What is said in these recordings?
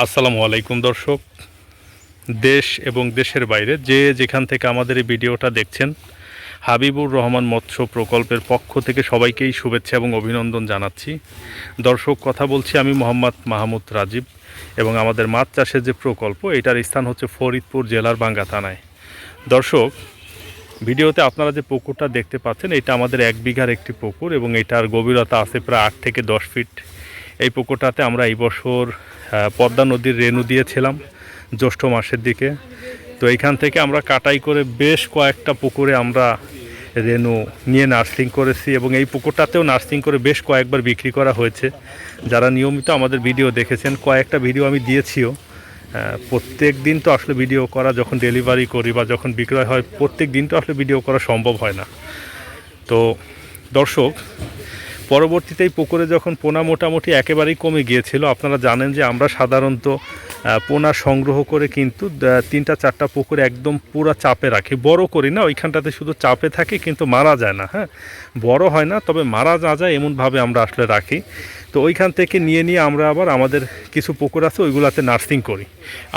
আসসালামু আলাইকুম, দর্শক। দেশ এবং দেশের বাইরে যে যেখান থেকে আমাদের এই ভিডিওটা দেখছেন, হাবিবুর রহমান মৎস্য প্রকল্পের পক্ষ থেকে সবাইকেই শুভেচ্ছা এবং অভিনন্দন জানাচ্ছি। দর্শক, কথা বলছি আমি মোহাম্মদ মাহমুদ রাজীব এবং আমাদের মাছ চাষের যে প্রকল্প, এটার স্থান হচ্ছে ফরিদপুর জেলার বাঙ্গা থানায়। দর্শক, ভিডিওতে আপনারা যে পুকুরটা দেখতে পাচ্ছেন, এটা আমাদের এক বিঘার একটি পুকুর এবং এটার গভীরতা আছে প্রায় আট থেকে দশ ফিট। এই পুকুরটাতে আমরা এই বছর পদ্মা নদীর রেণু দিয়েছিলাম জ্যৈষ্ঠ মাসের দিকে। তো এইখান থেকে আমরা কাটাই করে বেশ কয়েকটা পুকুরে আমরা রেণু নিয়ে নার্সিং করেছি এবং এই পুকুরটাতেও নার্সিং করে বেশ কয়েকবার বিক্রি করা হয়েছে। যারা নিয়মিত আমাদের ভিডিও দেখেছেন, কয়েকটা ভিডিও আমি দিয়েছিও। প্রত্যেক দিন তো আসলে ভিডিও করা যখন ডেলিভারি করি বা যখন বিক্রয় হয়, প্রত্যেক দিন তো আসলে ভিডিও করা সম্ভব হয় না। তো দর্শক পরবর্তীতে এই পুকুরে যখন পোনা মোটামুটি একেবারেই কমে গিয়েছিল, আপনারা জানেন যে আমরা সাধারণত পোনা সংগ্রহ করে কিন্তু তিনটা চারটা পুকুরে একদম পুরো চাপে রাখি। বড় করি না, ওইখানটাতে শুধু চাপে থাকে কিন্তু মারা যায় না হ্যাঁ? বড় হয় না, তবে মারা না যায় এমনভাবে আমরা আসলে রাখি। তো ওইখান থেকে নিয়ে নিয়ে আমরা আবার আমাদের কিছু পুকুর আছে, ওইগুলাতে নার্সিং করি।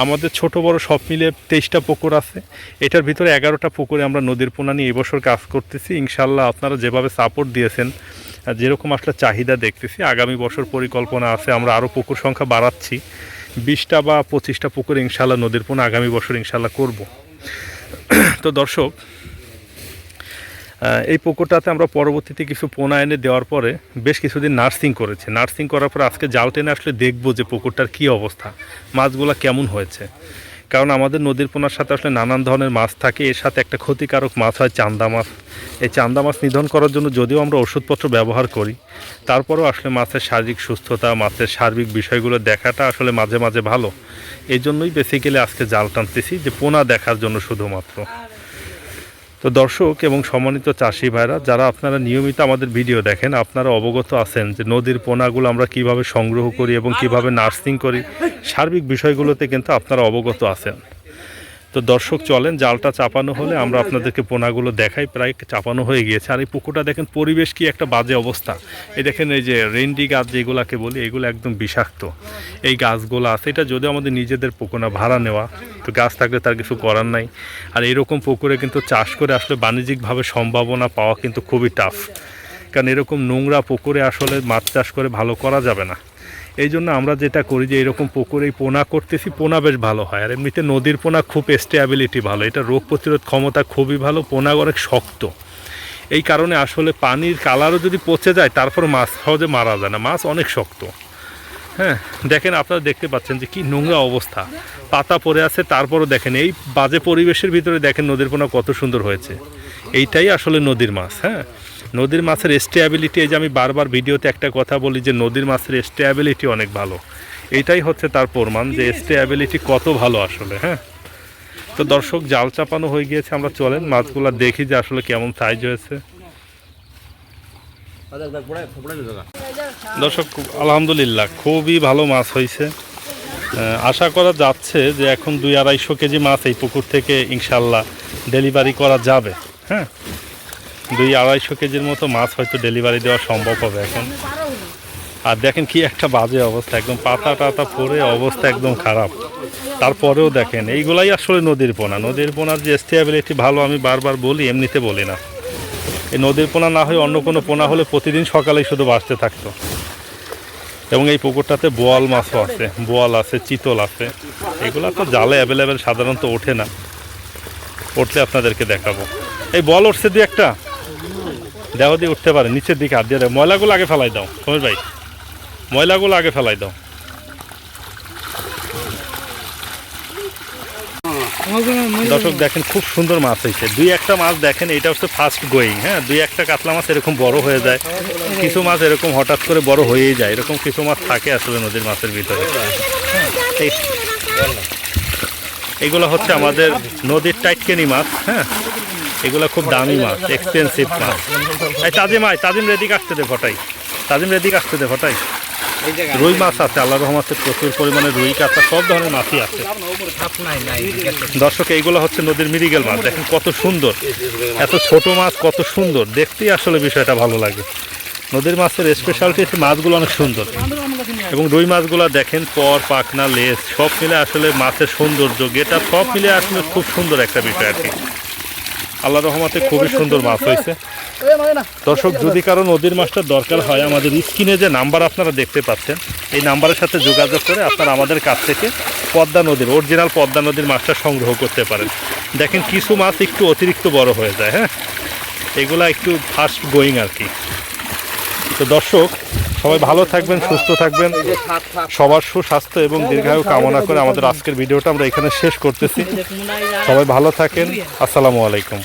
আমাদের ছোট বড় সব মিলে তেইশটা পুকুর আছে। এটার ভিতরে এগারোটা পুকুরে আমরা নদীর পোনা নিয়ে এবছর কাজ করতেছি। ইনশাল্লাহ আপনারা যেভাবে সাপোর্ট দিয়েছেন যেরকম আসলে চাহিদা দেখতেছি, আগামী বছর পরিকল্পনা আছে, আমরা আরও পুকুর সংখ্যা বাড়াচ্ছি। বিশটা বা পঁচিশটা পুকুর ইনশাল্লাহ নদীর পোনা আগামী বছর ইনশাল্লাহ করব। তো দর্শক এই পুকুরটাতে আমরা পরবর্তীতে কিছু পোনা এনে দেওয়ার পরে বেশ কিছুদিন নার্সিং করেছে। নার্সিং করার পর আজকে জাল টেনে আসলে দেখব যে পুকুরটার কী অবস্থা, মাছগুলো কেমন হয়েছে। কারণ আমাদের নদীর পোনার সাথে আসলে নানান ধরনের মাছ থাকে, এর সাথে একটা ক্ষতিকারক মাছ হয় চান্দা মাছ। এই চান্দা মাছ নিধন করার জন্য যদিও আমরা ওষুধপত্র ব্যবহার করি, তারপরেও আসলে মাছের শারীরিক সুস্থতা, মাছের সার্বিক বিষয়গুলো দেখাটা আসলে মাঝে মাঝে ভালো। এই জন্যই বেসিক্যালি আজকে জাল টানতেছি যে পোনা দেখার জন্য শুধুমাত্র। তো দর্শক এবং সম্মানিত চাষি ভাইরা, যারা আপনারা নিয়মিত আমাদের ভিডিও দেখেন, আপনারা অবগত আছেন যে নদীর পোনাগুলো আমরা কীভাবে সংগ্রহ করি এবং কীভাবে নার্সিং করি। সার্বিক বিষয়গুলোতে কিন্তু আপনারা অবগত আছেন। তো দর্শক চলেন, জালটা চাপানো হলে আমরা আপনাদেরকে পোনাগুলো দেখাই, প্রায় চাপানো হয়ে গিয়েছে। আর এই পুকুরটা দেখেন, পরিবেশ কি একটা বাজে অবস্থা। এই দেখেন, এই যে রেন্ডি গাছ যেগুলাকে বলি, এগুলো একদম বিষাক্ত। এই গাছগুলো আছে, এটা যদিও আমাদের নিজেদের পুকুর না, ভাড়া নেওয়া, তো গাছ থাকলে তার কিছু করার নাই। আর এরকম পুকুরে কিন্তু চাষ করে আসলে বাণিজ্যিকভাবে সম্ভাবনা পাওয়া কিন্তু খুবই টাফ কারণ এরকম নোংরা পুকুরে আসলে মাছ চাষ করে ভালো করা যাবে না। এই জন্য আমরা যেটা করি যে এরকম পুকুরে পোনা করতেছি, পোনা বেশ ভালো হয়। আর এমনিতে নদীর পোনা খুব স্টেবিলিটি ভালো। এটা রোগ প্রতিরোধ ক্ষমতা খুবই ভালো পোনা অনেক শক্ত। এই কারণে আসলে পানির কালারও যদি পচে যায় তারপর মাছ সহজে মারা যায় না। মাছ অনেক শক্ত। হ্যাঁ দেখেন আপনারা দেখতে পাচ্ছেন যে কি নোংরা অবস্থা। পাতা পড়ে আছে, তারপরও দেখেন এই বাজে পরিবেশের ভিতরে দেখেন নদীর পোনা কত সুন্দর হয়েছে। এইটাই আসলে নদীর মাছ হ্যাঁ। নদীর মাছের স্টেবিলিটি এই যে আমি বারবার ভিডিওতে একটা কথা বলি যে নদীর মাছের স্টেবিলিটি অনেক ভালো। এইটাই হচ্ছে তার প্রমাণ যে স্টেবিলিটি কত ভালো আসলে হ্যাঁ? তো দর্শক, জাল চাপানো হয়ে গিয়েছে, আমরা চলেন মাছগুলো দেখি যে আসলে কেমন সাইজ হয়েছে। দর্শক আলহামদুলিল্লাহ, খুবই ভালো মাছ হয়েছে। আশা করা যাচ্ছে যে এখন দুই আড়াইশো কেজি মাছ এই পুকুর থেকে ইনশাল্লাহ ডেলিভারি করা যাবে হ্যাঁ? দুই আড়াইশো কেজির মতো মাছ হয়তো ডেলিভারি দেওয়া সম্ভব হবে এখন। আর দেখেন কি একটা বাজে অবস্থা, একদম পাতা টাতা পরে অবস্থা একদম খারাপ। তারপরেও দেখেন, এইগুলাই আসলে নদীর পোনা। নদীর পোনার যে স্টেবিলিটি ভালো আমি বারবার বলি, এমনিতে বলি না। এই নদীর পোনা না হয়ে অন্য কোনো পোনা হলে প্রতিদিন সকালেই শুধু বাঁচতে থাকতো। এবং এই পুকুরটাতে বোয়াল মাছও আছে, বোয়াল আছে, চিতল আছে। এগুলো তো জালে অ্যাভেলেবেল সাধারণত ওঠে না। উঠলে আপনাদেরকে দেখাবো। এই বল উঠছে দিয়ে একটা। দেহ দিয়ে উঠতে পারে, নিচের দিকে হাত দিয়ে দেয় ময়লাগুলো আগে ফেলাই দাও, সমীর ভাই। ময়লাগুলো আগে ফেলাই দাও। দর্শক দেখেন, খুব সুন্দর মাছ হয়েছে। দুই একটা মাছ দেখেন এটা হচ্ছে ফার্স্ট গোয়িং হ্যাঁ? দুই একটা কাতলা মাছ এরকম বড় হয়ে যায়। কিছু মাছ এরকম হঠাৎ করে বড় হয়েই যায়। এরকম কিছু মাছ থাকে আসলে নদীর মাছের ভিতরে। এগুলো হচ্ছে আমাদের নদীর টাইটকেনি মাছ হ্যাঁ? এগুলো খুব দামি মাছ এক্সপেন্সিভ মাছ। এই তাজিম আয়, তাজিম রেডি কাটতে দে ফটাই। তাজিম রেডি কাটতে দে ফটাই। রুই মাছ আছে আল্লাহ রহমাতে প্রচুর পরিমাণে রুই, কাঁচা সব ধরনের মাছই আছে। দর্শক, এইগুলো হচ্ছে নদীর মিরিগেল মাছ, দেখেন কত সুন্দর। এত ছোট মাছ, কত সুন্দর। দেখতেই আসলে বিষয়টা ভালো লাগে। নদীর মাছের স্পেশালিটি হচ্ছে মাছগুলো অনেক সুন্দর। এবং রুই মাছগুলো দেখেন, পর পাকনা লেজ, সব মিলে আসলে মাছের সৌন্দর্য গেটা সব মিলে আসলে খুব সুন্দর একটা বিষয় আর কি। আল্লাহ রহমতে খুবই সুন্দর মাছ হয়েছে। দর্শক, যদি কারও নদীর মাছটার দরকার হয়, আমাদের স্ক্রিনে যে নাম্বার আপনারা দেখতে পাচ্ছেন, এই নাম্বারের সাথে যোগাযোগ করে আপনারা আমাদের কাছ থেকে পদ্মা নদীর অরিজিনাল পদ্মা নদীর মাছটা সংগ্রহ করতে পারেন। দেখেন, কিছু মাছ একটু অতিরিক্ত বড় হয়ে যায় হ্যাঁ? এগুলা একটু ফাস্ট গোয়িং আর কি। তো দর্শক সবাই ভালো থাকবেন, সুস্থ থাকবেন। সবার সুস্বাস্থ্য এবং দীর্ঘায়ু কামনা করে আমাদের আজকের ভিডিওটা আমরা এখানে শেষ করতেছি। সবাই ভালো থাকেন। আসসালামু আলাইকুম।